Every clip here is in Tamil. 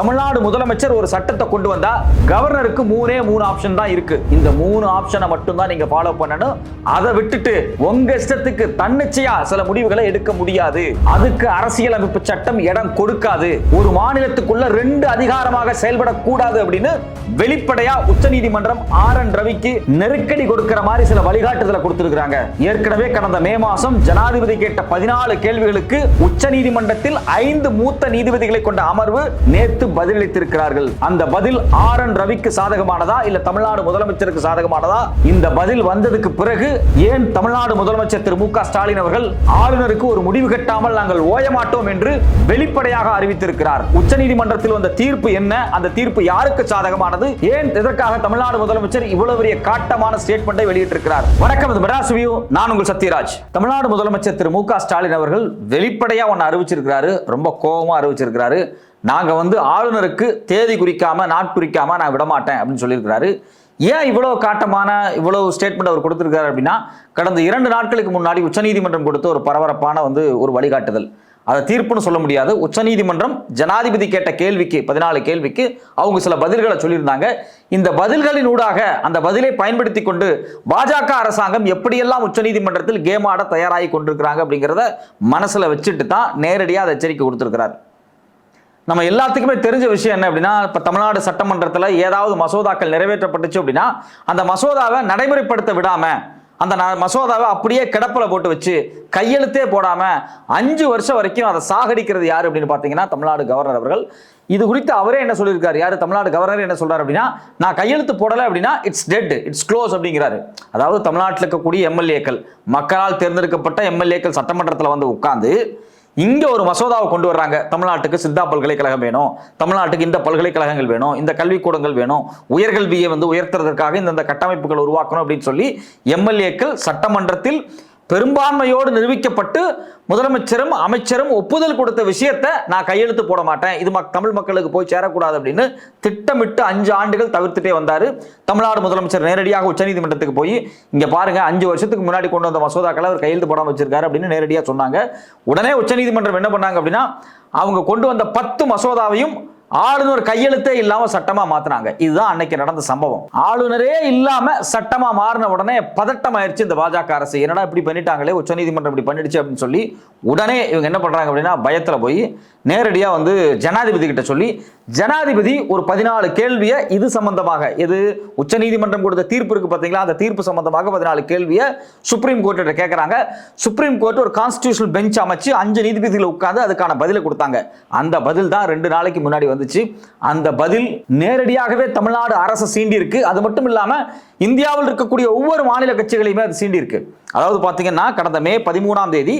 தமிழ்நாடு முதலமைச்சர் ஒரு சட்டத்தை கொண்டு வந்தா கவர்னருக்கு மூணே மூணு ஆப்ஷன் தான் இருக்கு. இந்த மூணு ஆப்ஷனை மட்டும் தான் நீங்க ஃபாலோ பண்ணணும். அதை விட்டுட்டு உங்க இஷ்டத்துக்கு தன்னிச்சையா சில முடிவுகளை எடுக்க முடியாது. அதுக்கு அரசியலமைப்பு சட்டம் இடம் கொடுக்காது. ஒரு மாநிலத்துக்குள்ள ரெண்டு அதிகாரமாக செயல்படக்கூடாது அப்படின்னு வெளிப்படையா உச்சநீதிமன்றம் ஆர் என் ரவிக்கு நெருக்கடி கொடுக்கிற மாதிரி சில வழிகாட்டுதலை கொடுத்திருக்கிறாங்க. ஏற்கனவே கடந்த மே மாசம் ஜனாதிபதி கேட்ட பதினாலு கேள்விகளுக்கு உச்சநீதிமன்றத்தில் ஐந்து மூத்த நீதிபதிகளை கொண்ட அமர்வு நேத்து பதிலளித்திருக்கிறார்கள். அந்த பதில் ஆர் என் ரவிக்கு சாதகமானதா? இல்ல தமிழ்நாடு முதலமைச்சருக்கு சாதகமானதா? இந்த பதில் வந்ததுக்கு பிறகு ஏன் தமிழ்நாடு முதலமைச்சர் திரு மு க ஸ்டாலின் அவர்கள் ஆளுநருக்கு ஒரு முடிவு கட்டாமல் நாங்கள் ஓய மாட்டோம் என்று வெளிப்படையாக அறிவித்திருக்கிறார்? உச்சநீதிமன்றத்தில் வந்த தீர்ப்பு என்ன? அந்த தீர்ப்பு யாருக்கு சாதகமானது? ஏன் இதற்காக தமிழ்நாடு முதலமைச்சர் இவ்வளவு பெரிய காட்டமான ஸ்டேட்மெண்ட்டை வெளியிட்டிருக்கிறார்? வணக்கம் இது மெட்ராஸ் வியூ. நான் உங்கள் சத்யராஜ். தமிழ்நாடு முதலமைச்சர் திரு மு க ஸ்டாலின் அவர்கள் வெளிப்படையா ஒன்னு அறிவிச்சிருக்கிறாரு. ரொம்ப கோபமா அறிவிச்சிருக்கிறாரு. நாங்கள் வந்து ஆளுநருக்கு தேதி குறிக்காமல் நாட்குறிக்காமல் நான் விடமாட்டேன் அப்படின்னு சொல்லியிருக்கிறாரு. ஏன் இவ்வளோ காட்டமான இவ்வளோ ஸ்டேட்மெண்ட் அவர் கொடுத்துருக்காரு அப்படின்னா கடந்த இரண்டு நாட்களுக்கு முன்னாடி உச்சநீதிமன்றம் கொடுத்த ஒரு பரபரப்பான வந்து ஒரு வழிகாட்டுதல். அதை தீர்ப்புன்னு சொல்ல முடியாது. உச்சநீதிமன்றம் ஜனாதிபதி கேட்ட கேள்விக்கு பதினாலு கேள்விக்கு அவங்க சில பதில்களை சொல்லியிருந்தாங்க. இந்த பதில்களின் ஊடாக அந்த பதிலை பயன்படுத்தி கொண்டு பாஜக அரசாங்கம் எப்படியெல்லாம் உச்சநீதிமன்றத்தில் கேம் ஆட தயாராகி கொண்டிருக்கிறாங்க அப்படிங்கிறத மனசில் வச்சுட்டு தான் நேரடியாக அதை எச்சரிக்கை கொடுத்துருக்கிறார். நம்ம எல்லாத்துக்குமே தெரிஞ்ச விஷயம் என்ன அப்படின்னா இப்போ தமிழ்நாடு சட்டமன்றத்தில் ஏதாவது மசோதாக்கள் நிறைவேற்றப்பட்டுச்சு அப்படின்னா அந்த மசோதாவை நடைமுறைப்படுத்த விடாம அந்த மசோதாவை அப்படியே கிடப்பில் போட்டு வச்சு கையெழுத்தே போடாம அஞ்சு வருஷம் வரைக்கும் அதை சாகடிக்கிறது யார் அப்படின்னு பார்த்தீங்கன்னா தமிழ்நாடு கவர்னர் அவர்கள். இது குறித்து அவரே என்ன சொல்லியிருக்காரு? யார்? தமிழ்நாடு கவர்னர் என்ன சொல்றாரு அப்படின்னா நான் கையெழுத்து போடலை அப்படின்னா இட்ஸ் டெட் இட்ஸ் க்ளோஸ் அப்படிங்கிறாரு. அதாவது தமிழ்நாட்டில் இருக்கக்கூடிய எம்எல்ஏக்கள் மக்களால் தேர்ந்தெடுக்கப்பட்ட எம்எல்ஏக்கள் சட்டமன்றத்தில் வந்து உட்காந்து இங்க ஒரு மசோதாவை கொண்டு வர்றாங்க. தமிழ்நாட்டுக்கு சித்தா பல்கலைக்கழகம் வேணும். தமிழ்நாட்டுக்கு இந்த பல்கலைக்கழகங்கள் வேணும். இந்த கல்விக்கூடங்கள் வேணும். உயர்கல்வியை வந்து உயர்த்துறதற்காக இந்த கட்டமைப்புகள் உருவாக்கணும் அப்படின்னு சொல்லி எம்எல்ஏக்கள் சட்டமன்றத்தில் பெரும்பான்மையோடு நிரூபிக்கப்பட்டு முதலமைச்சரும் அமைச்சரும் ஒப்புதல் கொடுத்த விஷயத்தை நான் கையெழுத்து போட மாட்டேன். இது மக்- தமிழ் மக்களுக்கு போய் சேரக்கூடாது அப்படின்னு திட்டமிட்டு அஞ்சு ஆண்டுகள் தவிர்த்துட்டே வந்தார். தமிழ்நாடு முதலமைச்சர் நேரடியாக உச்சநீதிமன்றத்துக்கு போய் இங்கே பாருங்கள் அஞ்சு வருஷத்துக்கு முன்னாடி கொண்டு வந்த மசோதாக்களை அவர் கையெழுத்து போடாமல் வச்சிருக்காரு அப்படின்னு நேரடியாக சொன்னாங்க. உடனே உச்சநீதிமன்றம் என்ன பண்ணாங்க அப்படின்னா அவங்க கொண்டு வந்த பத்து மசோதாவையும் ஆளுநர் கையெழுத்தே இல்லாம சட்டமா மாத்தினாங்க. இதுதான் அன்னைக்கு நடந்த சம்பவம். ஆளுநரே இல்லாம சட்டமா மாறின உடனே பதட்டம் ஆயிருச்சு இந்த பாஜக அரசு. என்னடா இப்படி பண்ணிட்டாங்களே? உச்சநீதிமன்றம் இப்படி பண்ணிடுச்சு அப்படின்னு சொல்லி உடனே இவங்க என்ன பண்றாங்க அப்படின்னா பயத்துல போய் நேரடியா வந்து ஜனாதிபதி கிட்ட சொல்லி ஜனாதிபதி ஒரு பதினாலு கேள்வியை இது சம்பந்தமாக இது உச்சநீதிமன்றம் கொடுத்த தீர்ப்பு இருக்கு பார்த்தீங்களா? அந்த தீர்ப்பு சம்பந்தமாக பதினாலு கேள்வியை சுப்ரீம் கோர்ட்டு கேட்குறாங்க சுப்ரீம் கோர்ட் ஒரு கான்ஸ்டியூஷனல் பெஞ்ச் அமைச்சு அஞ்சு நீதிபதிகளை உட்காந்து அதுக்கான பதிலை கொடுத்தாங்க. அந்த பதில் தான் ரெண்டு நாளைக்கு முன்னாடி வந்துச்சு. அந்த பதில் நேரடியாகவே தமிழ்நாடு அரசு சீண்டி இருக்கு அது மட்டும் இல்லாமல் இந்தியாவில் இருக்கக்கூடிய ஒவ்வொரு மாநில கட்சிகளையுமே அது சீண்டி இருக்கு அதாவது பார்த்தீங்கன்னா கடந்த மே பதிமூணாம் தேதி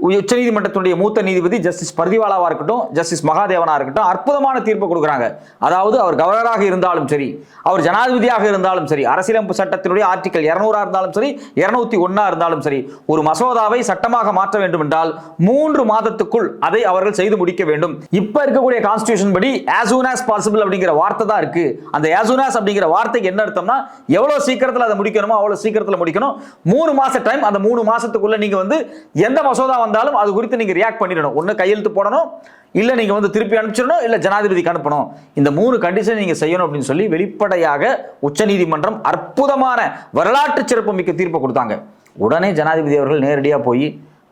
உச்சநீதிமன்றத்தினுடைய மூத்த நீதிபதி ஜஸ்டிஸ் பர்திவாலாவாக இருக்கட்டும் ஜஸ்டிஸ் மகாதேவனா இருக்கட்டும் அற்புதமான தீர்ப்பு கொடுக்குறாங்க. அதாவது அவர் கவர்னராக இருந்தாலும் சரி அவர் ஜனாதிபதியாக இருந்தாலும் சரி அரசியலமைப்பு சட்டத்தினுடைய ஆர்டிக்கல் இருநூறா இருந்தாலும் சரி இருநூத்தி ஒன்னா இருந்தாலும் சரி ஒரு மசோதாவை சட்டமாக மாற்ற வேண்டும் என்றால் மூன்று மாதத்துக்குள் அதை அவர்கள் செய்து முடிக்க வேண்டும். இப்ப இருக்கக்கூடிய கான்ஸ்டியூஷன் படி as soon as அப்படிங்கிற வார்த்தை தான் இருக்கு. அந்த as அப்படிங்கிற வார்த்தைக்கு என்ன அர்த்தம்னா எவ்வளவு சீக்கிரத்தில் அதை முடிக்கணுமோ அவ்வளவு சீக்கிரத்தில் முடிக்கணும். மூணு மாச டைம் அந்த மூணு மாசத்துக்குள்ள நீங்க வந்து எந்த மசோதா வந்தாலும் அது குறித்து நீங்கள் ரியாக்ட் பண்ணிடணும். ஒன்று கையெழுத்து போடணும் இல்லை நீங்கள் வந்து திருப்பி அனுப்பிச்சிடணும் இல்லை ஜனாதிபதிக்கு அனுப்பணும். இந்த மூணு கண்டிஷன் நீங்கள் செய்யணும் அப்படின்னு சொல்லி வெளிப்படையாக உச்சநீதிமன்றம் அற்புதமான வரலாற்று சிறப்புமிக்க தீர்ப்பை கொடுத்தாங்க. உடனே ஜனாதிபதி அவர்கள் நேரடியாக போய்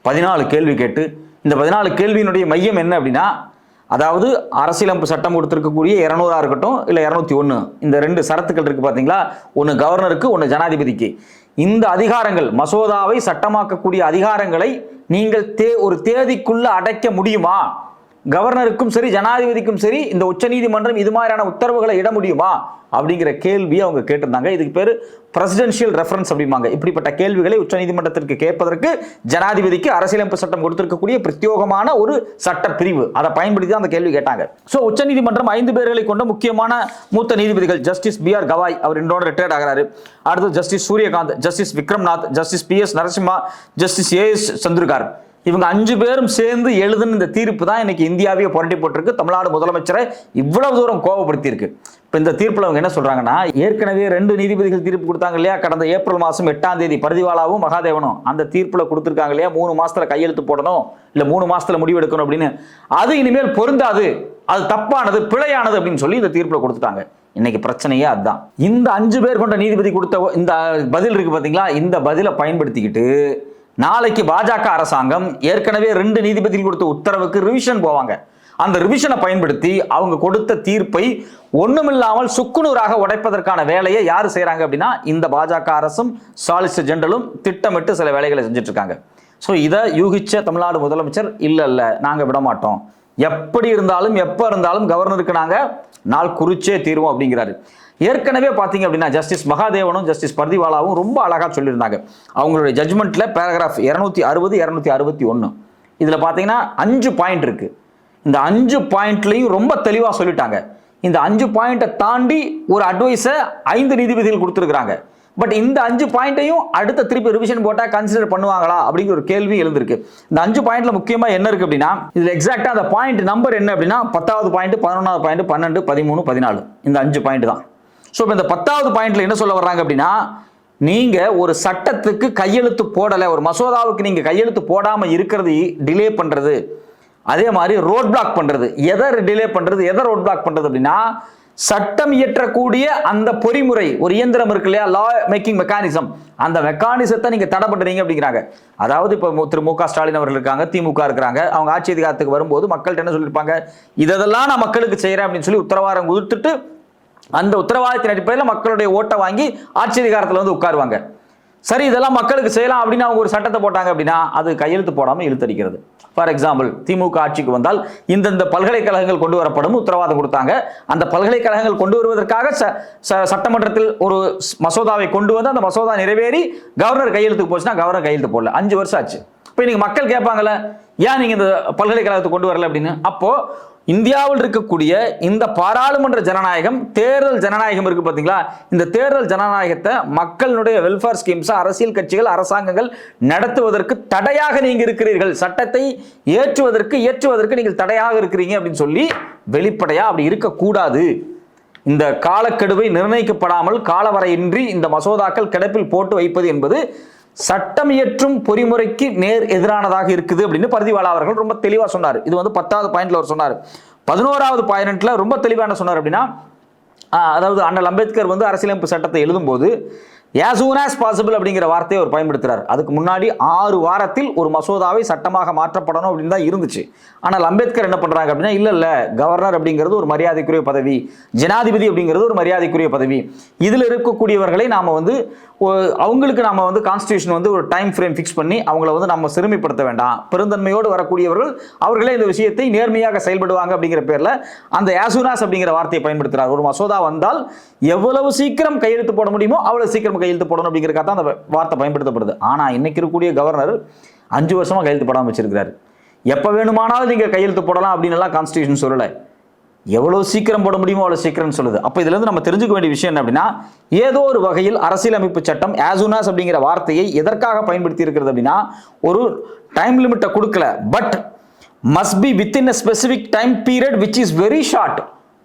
பதினாலு கேள்வி கேட்டு இந்த பதினாலு கேள்வியினுடைய மையம் என்ன அப்படின்னா அதாவது அரசியலமைப்பு சட்டம் கொடுத்துருக்கக்கூடிய இரநூறா இருக்கட்டும் இல்லை இரநூத்தி ஒன்று இந்த ரெண்டு சரத்துக்கள் இருக்குது பார்த்தீங்களா ஒன்று கவர்னருக்கு ஒன்று ஜனாதிபதிக்கு. இந்த அதிகாரங்கள் மசோதாவை சட்டமாக்கக்கூடிய அதிகாரங்களை நீங்கள் தே ஒரு தேதிக்குள்ள அடைக்க முடியுமா? கவர்னருக்கும் சரி ஜனாதிபதிக்கும் சரி இந்த உச்சநீதிமன்றம் இது மாதிரியான உத்தரவுகளை இட முடியுமா? அப்படிங்கிற கேள்வியை அவங்க கேட்டிருந்தாங்க. இதுக்கு பேர் பிரசிடென்ஷியல் ரெஃபரன்ஸ் அப்படிம்பாங்க. இப்படிப்பட்ட கேள்விகளை உச்சநீதிமன்றத்திற்கு கேட்பதற்கு ஜனாதிபதிக்கு அரசியலமைப்பு சட்டம் கொடுத்திருக்கக்கூடிய பிரத்யோகமான ஒரு சட்ட பிரிவு அதை பயன்படுத்தி தான் அந்த கேள்வி கேட்டாங்க. ஸோ உச்சநீதிமன்றம் ஐந்து பேர்களை கொண்ட முக்கியமான மூத்த நீதிபதிகள் ஜஸ்டிஸ் பி ஆர் கவாய் அவர் இன்னோட ரிட்டையர்ட் ஆகிறாரு. அடுத்து justice Suryakant justice Vikram Nath justice P S Narasimha justice A S Chandurkar இவங்க அஞ்சு பேரும் சேர்ந்து எழுதுன இந்த தீர்ப்பு தான் இன்னைக்கு இந்தியாவையே புரட்டி போட்டிருக்கு. தமிழ்நாடு முதலமைச்சரை இவ்வளவு தூரம் கோபப்படுத்தியிருக்கு இப்போ இந்த தீர்ப்பில் அவங்க என்ன சொல்றாங்கன்னா ஏற்கனவே ரெண்டு நீதிபதிகள் தீர்ப்பு கொடுத்தாங்க இல்லையா? கடந்த ஏப்ரல் மாதம் எட்டாம் தேதி பரதிவாலாவும் மகாதேவனும் அந்த தீர்ப்பில் கொடுத்துருக்காங்க இல்லையா? மூணு மாசத்துல கையெழுத்து போடணும் இல்லை மூணு மாசத்துல முடிவெடுக்கணும் அப்படின்னு. அது இனிமேல் பொருந்தாது. அது தப்பானது பிழையானது அப்படின்னு சொல்லி இந்த தீர்ப்பில் கொடுத்துட்டாங்க. இன்னைக்கு பிரச்சனையே அதுதான். இந்த அஞ்சு பேர் கொண்ட நீதிபதி கொடுத்த இந்த பதில் இருக்கு பார்த்தீங்களா இந்த பதிலை பயன்படுத்திக்கிட்டு நாளைக்கு பாஜக அரசாங்கம் ஏற்கனவே ரெண்டு நீதிபதிகள் கொடுத்த உத்தரவுக்கு ரிவிஷன் போவாங்க. அந்த ரிவிஷனை பயன்படுத்தி அவங்க கொடுத்த தீர்ப்பை ஒண்ணுமில்லாமல் சுக்குநூறாக உடைப்பதற்கான வேலையை யார் செய்கிறாங்க அப்படின்னா இந்த பாஜக அரசும் சாலிசிட்டர் ஜெனரலும் திட்டமிட்டு சில வேலைகளை செஞ்சுட்டு இருக்காங்க ஸோ இதை யூகிச்ச தமிழ்நாடு முதலமைச்சர் இல்லை இல்லை நாங்கள் விட மாட்டோம். எப்படி இருந்தாலும் எப்போ இருந்தாலும் கவர்னருக்கு நாங்கள் நாள் குறிச்சே தீர்வோம் அப்படிங்கிறாரு. ஏற்கனவே பார்த்தீங்க அப்படின்னா ஜஸ்டிஸ் மகாதேவனும் ஜஸ்டிஸ் பர்திவாலாவும் ரொம்ப அழகாக சொல்லியிருந்தாங்க. அவங்களுடைய ஜட்மெண்ட்டில் பேராகிராஃப் இரநூத்தி அறுபது இரநூத்தி அறுபத்தி ஒன்று இதில் பார்த்தீங்கன்னா அஞ்சு பாயிண்ட் இருக்குது இந்த அஞ்சு பாயிண்ட்லையும் ரொம்ப தெளிவாக சொல்லிட்டாங்க. இந்த அஞ்சு பாயிண்ட்டை தாண்டி ஒரு அட்வைஸை ஐந்து நீதிபதிகள் கொடுத்துருக்குறாங்க. பட் இந்த அஞ்சு பாயிண்ட்டையும் அடுத்த திருப்பி ரிவிஷன் போட்டால் கன்சிடர் பண்ணுவாங்களா அப்படிங்கிற ஒரு கேள்வி எழுந்திருக்கு. இந்த அஞ்சு பாயிண்ட்ல முக்கியமாக என்ன இருக்கு அப்படின்னா இதில் எக்ஸாக்டாக அந்த பாயிண்ட் நம்பர் என்ன அப்படின்னா பத்தாவது பாயிண்ட் பதினொன்றாவது பாயிண்ட் பன்னெண்டு பதிமூணு பதினாலு. இந்த அஞ்சு பாயிண்ட் தான். ஸோ இப்போ இந்த பத்தாவது பாயிண்ட்ல என்ன சொல்ல வர்றாங்க அப்படின்னா நீங்க ஒரு சட்டத்துக்கு கையெழுத்து போடலை ஒரு மசோதாவுக்கு நீங்க கையெழுத்து போடாம இருக்கிறது டிலே பண்றது. அதே மாதிரி ரோட் பிளாக் பண்றது. எதை டிலே பண்றது எதை ரோட் பிளாக் பண்றது அப்படின்னா சட்டம் இயற்றக்கூடிய அந்த பொறிமுறை ஒரு இயந்திரம் இருக்கு இல்லையா லா மேக்கிங் மெக்கானிசம் அந்த மெக்கானிசத்தை நீங்க தடை பண்றீங்க அப்படிங்கிறாங்க. அதாவது இப்போ திரு மு க ஸ்டாலின் அவர்கள் இருக்காங்க திமுக இருக்கிறாங்க அவங்க ஆட்சி அதிகாரத்துக்கு வரும்போது மக்கள்கிட்ட என்ன சொல்லியிருப்பாங்க இதெல்லாம் நான் மக்களுக்கு செய்யறேன் அப்படின்னு சொல்லி உத்தரவாதம் கொடுத்துட்டு அந்த உத்தரவாதத்தின் அடிப்படையில் மக்களுடைய ஓட்டை வாங்கி ஆட்சி அதிகாரத்தில் வந்து உட்காருவாங்க. சரி இதெல்லாம் மக்களுக்கு செய்யலாம் அப்படின்னு அவங்க ஒரு சட்டத்தை போட்டாங்க அப்படின்னா அது கையெழுத்து போடாமல் இழுத்தடிக்கிறது. ஃபார் எக்ஸாம்பிள் திமுக ஆட்சிக்கு வந்தால் இந்தந்த பல்கலைக்கழகங்கள் கொண்டு வரப்படும் உத்தரவாதம் கொடுத்தாங்க. அந்த பல்கலைக்கழகங்கள் கொண்டு வருவதற்காக ச- ச- சட்டமன்றத்தில் ஒரு மசோதாவை கொண்டு வந்து அந்த மசோதா நிறைவேறி கவர்னர் கையெழுத்துக்கு போச்சுன்னா கவர்னர் கையெழுத்து போடல. அஞ்சு வருஷம் ஆச்சு. இப்போ இன்னைக்கு மக்கள் கேட்பாங்கல்ல ஏன் நீங்கள் இந்த பல்கலைக்கழகத்தை கொண்டு வரல? அப்படின்னு. அப்போது இந்தியாவில் இருக்கக்கூடிய இந்த பாராளுமன்ற ஜனநாயகம் தேர்தல் ஜனநாயகம் இருக்கு பார்த்தீங்களா இந்த தேர்தல் ஜனநாயகத்தை மக்களுடைய வெல்ஃபேர் ஸ்கீம்ஸ் அரசியல் கட்சிகள் அரசாங்கங்கள் நடத்துவதற்கு தடையாக நீங்க இருக்கிறீர்கள். சட்டத்தை ஏற்றுவதற்கு ஏற்றுவதற்கு நீங்கள் தடையாக இருக்கிறீங்க அப்படின்னு சொல்லி வெளிப்படையா அப்படி இருக்கக்கூடாது. இந்த காலக்கெடுவை நிர்ணயிக்கப்படாமல் காலவரையின்றி இந்த மசோதாக்கள் கிடப்பில் போட்டு வைப்பது என்பது சட்டம் இயற்றும் பொறிமுறைக்கு நேர் எதிரானதாக இருக்குது அப்படின்னு பரிதிவாலா அவர்கள் ரொம்ப தெளிவாக சொன்னார். இது வந்து பத்தாவது பாயிண்ட்ல அவர் சொன்னார். பதினோராவது பாயிண்ட்ல ரொம்ப தெளிவான சொன்னார் அப்படின்னா அதாவது அண்ணல் அம்பேத்கர் வந்து அரசியலமைப்பு சட்டத்தை எழுதும்போது ஆஸ் soon ஆஸ் பாசிபிள் அப்படிங்கிற வார்த்தையை அவர் பயன்படுத்துகிறார் அதுக்கு முன்னாடி ஆறு வாரத்தில் ஒரு மசோதாவை சட்டமாக மாற்றப்படணும் அப்படின்னு தான் இருந்துச்சு. ஆனால் அம்பேத்கர் என்ன பண்ணுறாங்க அப்படின்னா இல்லை இல்லை கவர்னர் அப்படிங்கிறது ஒரு மரியாதைக்குரிய பதவி ஜனாதிபதி அப்படிங்கிறது ஒரு மரியாதைக்குரிய பதவி. இதில் இருக்கக்கூடியவர்களை நாம் வந்து அவங்களுக்கு நம்ம வந்து கான்ஸ்டியூஷன் வந்து ஒரு டைம் ஃப்ரேம் ஃபிக்ஸ் பண்ணி அவங்கள வந்து நம்ம சிறுமைப்படுத்த வேண்டாம். பெருந்தன்மையோடு வரக்கூடியவர்கள் அவர்களே இந்த விஷயத்தை நேர்மையாக செயல்படுவாங்க அப்படிங்கிற பேரில் அந்த ஆசுனாஸ் அப்படிங்கிற வார்த்தையை பயன்படுத்துகிறார் ஒரு மசோதா வந்தால் எவ்வளவு சீக்கிரம் கையெழுத்து போட முடியுமோ அவ்வளோ சீக்கிரம் கையெழுத்து போடணும் அப்படிங்கிறக்காக தான் அந்த வார்த்தை பயன்படுத்தப்படுது. ஆனால் இன்னைக்கு இருக்கக்கூடிய கவர்னர் அஞ்சு வருஷமாக கையெழுத்து போடாம வச்சிருக்கிறார். எப்போ வேணுமானாலும் நீங்கள் கையெழுத்து போடலாம் அப்படின்னு எல்லாம் கான்ஸ்டியூஷன் சொல்லலை. எவ்வளோ சீக்கிரம் போட முடியுமோ அவ்வளோ சீக்கிரம் சொல்லுது. அப்போ இதுலேருந்து நம்ம தெரிஞ்சுக்க வேண்டிய விஷயம் என்ன அப்படின்னா ஏதோ ஒரு வகையில் அரசியலமைப்பு சட்டம் ஆசுனாஸ் அப்படிங்கிற வார்த்தையை எதற்காக பயன்படுத்தி இருக்கிறது அப்படின்னா ஒரு டைம் லிமிட்டை கொடுக்கல. But must be within a specific time period which is very short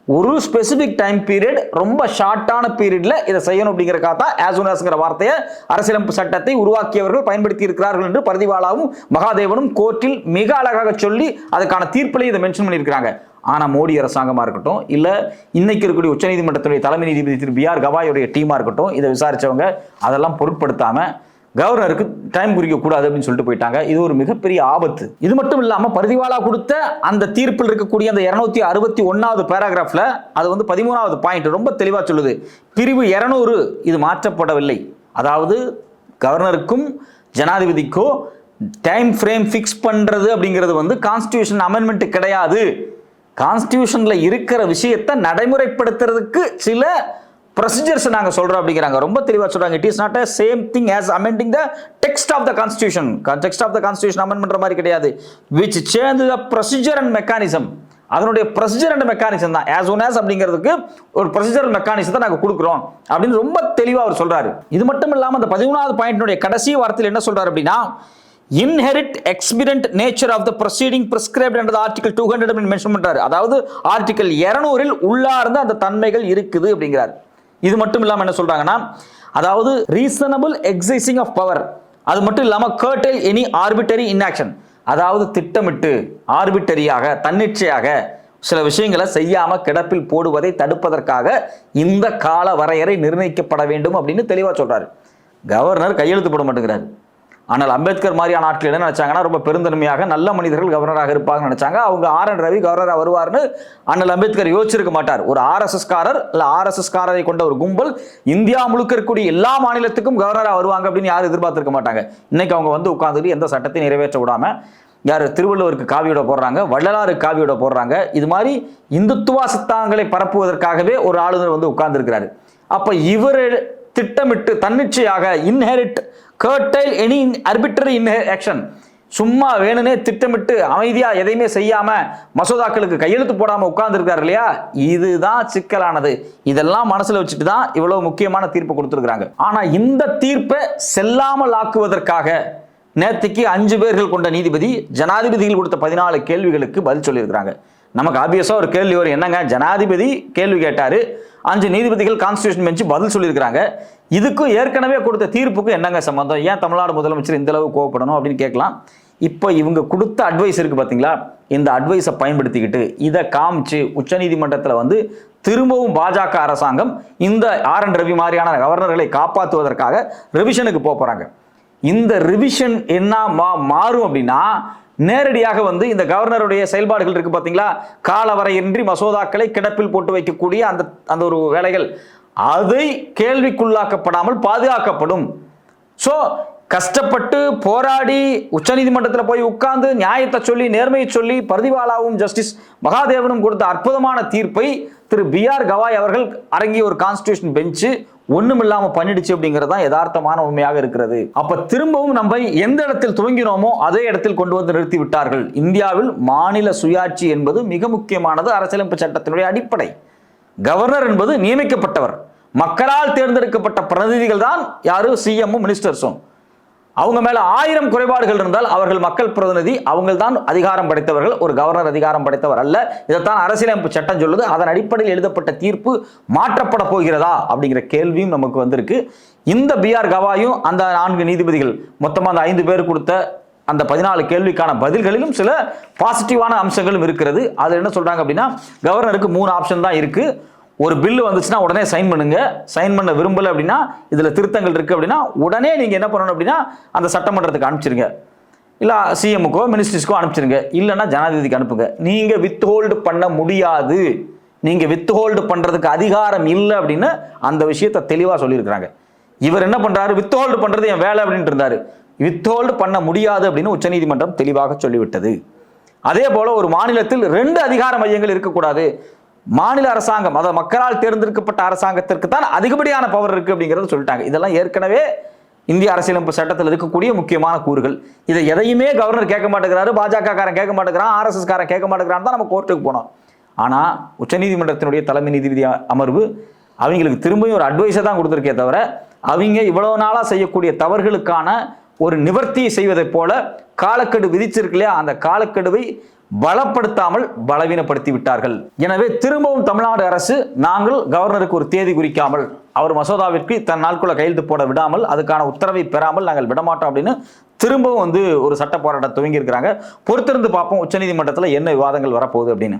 ஒரு ஸ்பெசிஃபிக் டைம் பீரியட் ரொம்ப ஷார்ட்டான பீரியடில் இதை செய்யணும் அப்படிங்கிறக்காக தான் ஆசுனாஸ்ங்கிற வார்த்தையை அரசியலமைப்பு சட்டத்தை உருவாக்கியவர்கள் பயன்படுத்தி இருக்கிறார்கள் என்று பரதிவாலாவும் மகாதேவனும் கோர்ட்டில் மிக அழகாக சொல்லி அதுக்கான தீர்ப்பிலையும் இதை மென்ஷன் பண்ணியிருக்கிறாங்க. ஆனால் மோடி அரசாங்கமாக இருக்கட்டும் இல்லை இன்னைக்கு இருக்கக்கூடிய உச்சநீதிமன்றத்துடைய தலைமை நீதிபதி திரு பி ஆர் கவாயோடைய டீமாக இருக்கட்டும் இதை விசாரிச்சவங்க அதெல்லாம் பொருட்படுத்தாமல் கவர்னருக்கு டைம் குறிக்கக்கூடாது அப்படின்னு சொல்லிட்டு போயிட்டாங்க. இது ஒரு மிகப்பெரிய ஆபத்து. இது மட்டும் இல்லாமல் பரிதிவாலா கொடுத்த அந்த தீர்ப்பில் இருக்கக்கூடிய அந்த இரநூத்தி அறுபத்தி ஒன்னாவது பேராகிராஃபில் அது வந்து பதிமூணாவது பாயிண்ட் ரொம்ப தெளிவாக சொல்லுது. பிரிவு இரநூறு இது மாற்றப்படவில்லை. அதாவது கவர்னருக்கும் ஜனாதிபதிக்கோ டைம் ஃப்ரேம் ஃபிக்ஸ் பண்ணுறது அப்படிங்கிறது வந்து கான்ஸ்டியூஷன் அமெண்ட்மெண்ட் கிடையாது. கான்ஸ்டியூஷனில் இருக்கிற விஷயத்தை நடைமுறைப்படுத்துறதுக்கு சில ப்ரொசீஜர்ஸ் நாங்கள் சொல்கிறோம் அப்படிங்கிறாங்க. ரொம்ப தெளிவாக சொல்கிறாங்க it is not a same thing as amending the text of the constitution text of the constitution amend பண்ணுற மாதிரி கிடையாது. Which change the procedure and mechanism அதனுடைய ப்ரொசீஜர் அண்ட் மெக்கானிசம் தான். ஆஸ் ஒன் ஆஸ் அப்படிங்கிறதுக்கு ஒரு ப்ரொசீஜர் மெக்கானிசத்தை நாங்கள் கொடுக்குறோம். அப்படின்னு ரொம்ப தெளிவாக அவர் சொல்கிறாரு இது மட்டும் இல்லாமல் அந்த பதிமூணாவது பாயிண்டினுடைய கடைசி வார்த்தையில் என்ன சொல்கிறார் அப்படின்னா inherit expedient nature of the proceeding prescribed என்ற ஆர்டிகல் டூ ஹண்ட்ரட் மென்ஷன் பண்றாரு. அதாவது ஆர்டிகல் இருநூறில் உள்ளார்ந்த அந்த தன்மைகள் இருக்குது அப்படிங்கிறார். இது மட்டும் இல்லாமல் என்ன சொல்றாங்கன்னா அதாவது ரீசனபிள் எக்ஸைசிங் ஆஃப் பவர் அது மட்டும் இல்லாமல் கேர்டெல் எனி ஆர்பிட்டரி இன்ஆக்ஷன் அதாவது திட்டமிட்டு ஆர்பிட்டரியாக தன்னிச்சையாக சில விஷயங்களை செய்யாம கிடப்பில் போடுவதை தடுப்பதற்காக இந்த கால வரையறை நிர்ணயிக்கப்பட வேண்டும் அப்படின்னு தெளிவா சொல்றாரு. கவர்னர் கையெழுத்து போட மாட்டேங்கிறாரு. ஆனால் அம்பேத்கர் மாதிரியான ஆட்கள் என்ன நினைச்சாங்கன்னா ரொம்ப பெருந்தன்மையாக நல்ல மனிதர்கள் கவர்னராக இருப்பாங்கன்னு நினைச்சாங்க. அவங்க ஆர் என் ரவி கவர்னராக வருவார்னு அண்ணல் அம்பேத்கர் யோசிச்சிருக்க மாட்டார். ஒரு ஆர்எஸ்எஸ்காரர் காரர் இல்ல கொண்ட ஒரு கும்பல் இந்தியா முழுக்க இருக்கக்கூடிய எல்லா மாநிலத்துக்கும் கவர்னராக வருவாங்க அப்படின்னு யாரும் எதிர்பார்த்திருக்க மாட்டாங்க. இன்னைக்கு அவங்க வந்து உட்காந்துட்டு எந்த சட்டத்தையும் நிறைவேற்ற விடாம யார் திருவள்ளுவருக்கு காவியோட போடுறாங்க வள்ளலாறு காவியோட போடுறாங்க. இது மாதிரி இந்துத்துவா சித்தாங்களை பரப்புவதற்காகவே ஒரு ஆளுநர் வந்து உட்கார்ந்துருக்கிறாரு. அப்ப இவர் திட்டமிட்டு தன்னிச்சையாக inherit curtail any arbitrary in action சும்மா வேணும்னே திட்டமிட்டு அமைதியா எதையுமே செய்யாம மசோதாக்களுக்கு கையெழுத்து போடாம உட்கார்ந்துருக்காரு இல்லையா? இதுதான் சிக்கலானது. இதெல்லாம் மனசுல வச்சுட்டு தான் இவ்வளவு முக்கியமான தீர்ப்பு கொடுத்துருக்காங்க ஆனா இந்த தீர்ப்பை செல்லாமல் ஆக்குவதற்காக நேற்றுக்கு அஞ்சு பேர்கள் கொண்ட நீதிபதி ஜனாதிபதிகள் கொடுத்த பதினாலு கேள்விகளுக்கு பதில் சொல்லியிருக்கிறாங்க. நமக்கு ஆபியஸாக ஒரு கேள்வி வரும். என்னங்க? ஜனாதிபதி கேள்வி கேட்டாரு. அஞ்சு நீதிபதிகள் கான்ஸ்டியூஷன் பெஞ்சு பதில் சொல்லியிருக்கிறாங்க. இதுக்கும் ஏற்கனவே கொடுத்த தீர்ப்புக்கும் என்னங்க சம்பந்தம்? ஏன் தமிழ்நாடு முதலமைச்சர் இந்த அளவு கோவப்படணும் அப்படின்னு கேட்கலாம். இப்போ இவங்க கொடுத்த அட்வைஸ் இருக்கு பார்த்தீங்களா இந்த அட்வைஸை பயன்படுத்திக்கிட்டு இதை காமிச்சு உச்சநீதிமன்றத்தில் வந்து திரும்பவும் பாஜக அரசாங்கம் இந்த ஆர் என் ரவி மாதிரியான கவர்னர்களை காப்பாற்றுவதற்காக ரிவிஷனுக்கு போக போகிறாங்க இந்த ரிவிஷன் என்ன மா மாறும் அப்படின்னா நேரடியாக வந்து இந்த கவர்னருடைய செயல்பாடுகள் இருக்கு பார்த்தீங்களா காலவரையின்றி மசோதாக்களை கிடப்பில் போட்டு வைக்கக்கூடிய அந்த அந்த ஒரு வேலைகள். அதை கேள்விக்குள்ளாக்கப்படாமல் பாதுகாக்கப்படும். ஸோ கஷ்டப்பட்டு போராடி உச்சநீதிமன்றத்தில் போய் உட்கார்ந்து நியாயத்தை சொல்லி நேர்மையை சொல்லி பரதிவாலாவும் ஜஸ்டிஸ் மகாதேவனும் கொடுத்த அற்புதமான தீர்ப்பை திரு பி ஆர் கவாய் அவர்கள் அரங்கிய ஒரு கான்ஸ்டியூஷன் பெஞ்சு ஒண்ணும் இல்லாம பண்ணிடுச்சு அப்படிங்கிறது தான் யதார்த்தமான உண்மையாக இருக்கிறது. அப்ப திரும்பவும் நம்ம எந்த இடத்தில் துவங்கினோமோ அதே இடத்தில் கொண்டு வந்து நிறுத்தி விட்டார்கள். இந்தியாவில் மாநில சுயாட்சி என்பது மிக முக்கியமானது அரசியலமைப்பு சட்டத்தினுடைய அடிப்படை. கவர்னர் என்பது நியமிக்கப்பட்டவர். மக்களால் தேர்ந்தெடுக்கப்பட்ட பிரதிநிதிகள் தான் யாரும் சிஎம்மும் மினிஸ்டர்ஸும் அவங்க மேல ஆயிரம் குறைபாடுகள் இருந்தால் அவர்கள் மக்கள் பிரதிநிதி அவங்க தான் அதிகாரம் படைத்தவர்கள். ஒரு கவர்னர் அதிகாரம் படைத்தவர் அல்ல. இதைத்தான் அரசியலமைப்பு சட்டம் சொல்லுது. அதன் அடிப்படையில் எழுதப்பட்ட தீர்ப்பு மாற்றப்பட போகிறதா அப்படிங்கிற கேள்வியும் நமக்கு வந்திருக்கு. இந்த பிஆர் கவாயும் அந்த நான்கு நீதிபதிகள் மொத்தமாக அந்த ஐந்து பேர் கொடுத்த அந்த பதினாலு கேள்விக்கான பதில்களிலும் சில பாசிட்டிவான அம்சங்களும் இருக்கிறது. அதில் என்ன சொல்கிறாங்க அப்படின்னா கவர்னருக்கு மூணு ஆப்ஷன் தான் இருக்குது ஒரு பில்லு வந்துச்சுன்னா உடனே சைன் பண்ணுங்க. சைன் பண்ண விரும்பல அப்படின்னா இதுல திருத்தங்கள் இருக்கு அப்படின்னா உடனே நீங்க என்ன பண்ணணும் அப்படின்னா அந்த சட்டமன்றத்துக்கு அனுப்பிச்சிருங்க. இல்ல சிஎம்முக்கோ மினிஸ்ட்ரிஸ்க்கோ அனுப்பிச்சிருங்க. இல்லைன்னா ஜனாதிபதிக்கு அனுப்புங்க. நீங்க வித் ஹோல்டு பண்ண முடியாது. நீங்க வித் ஹோல்டு பண்றதுக்கு அதிகாரம் இல்லை அப்படின்னு அந்த விஷயத்தை தெளிவா சொல்லியிருக்கிறாங்க. இவர் என்ன பண்றாரு? வித் ஹோல்டு பண்றது என் வேலை அப்படின்ட்டு இருந்தாரு. வித் ஹோல்டு பண்ண முடியாது அப்படின்னு உச்சநீதிமன்றம் தெளிவாக சொல்லிவிட்டது. அதே போல ஒரு மாநிலத்தில் ரெண்டு அதிகார மையங்கள் இருக்கக்கூடாது. மாநில அரசாங்கம் அதாவது மக்களால் தேர்ந்தெடுக்கப்பட்ட அரசாங்கத்திற்கு தான் அதிகப்படியான பவர் இருக்கு அப்படிங்கிறத சொல்லிட்டாங்க. இதெல்லாம் ஏற்கனவே இந்திய அரசியலமைப்பு சட்டத்தில் இருக்கக்கூடிய முக்கியமான கூறுகள். இதை எதையுமே கவர்னர் கேட்க மாட்டேங்கிறாரு பாஜக காரன் கேட்க மாட்டேங்கிறான் ஆர்எஸ்எஸ் காரன் கேட்க மாட்டேங்கிறான் தான் நம்ம கோர்ட்டுக்கு போனோம். ஆனா உச்சநீதிமன்றத்தினுடைய தலைமை நீதிபதி அமர்வு அவங்களுக்கு திரும்பியும் ஒரு அட்வைஸை தான் கொடுத்துருக்கே தவிர அவங்க இவ்வளவு நாளாக செய்யக்கூடிய தவறுகளுக்கான ஒரு நிவர்த்தியை செய்வதைப் போல காலக்கெடு விதிச்சிருக்கு இல்லையா? அந்த காலக்கெடுவை பலப்படுத்தாமல் பலவீனப்படுத்தி விட்டார்கள். எனவே திரும்பவும் தமிழ்நாடு அரசு நாங்கள் கவர்னருக்கு ஒரு தேதி குறிக்காமல் அவர் மசோதாவிற்கு தன் நாட்குள்ள கையெழுத்து போட விடாமல் அதுக்கான உத்தரவை பெறாமல் நாங்கள் விடமாட்டோம் அப்படின்னு திரும்பவும் வந்து ஒரு சட்ட போராட்டம் துவங்கியிருக்கிறாங்க. பொறுத்திருந்து பார்ப்போம் உச்சநீதிமன்றத்தில் என்ன விவாதங்கள் வரப்போகுது அப்படின்னு.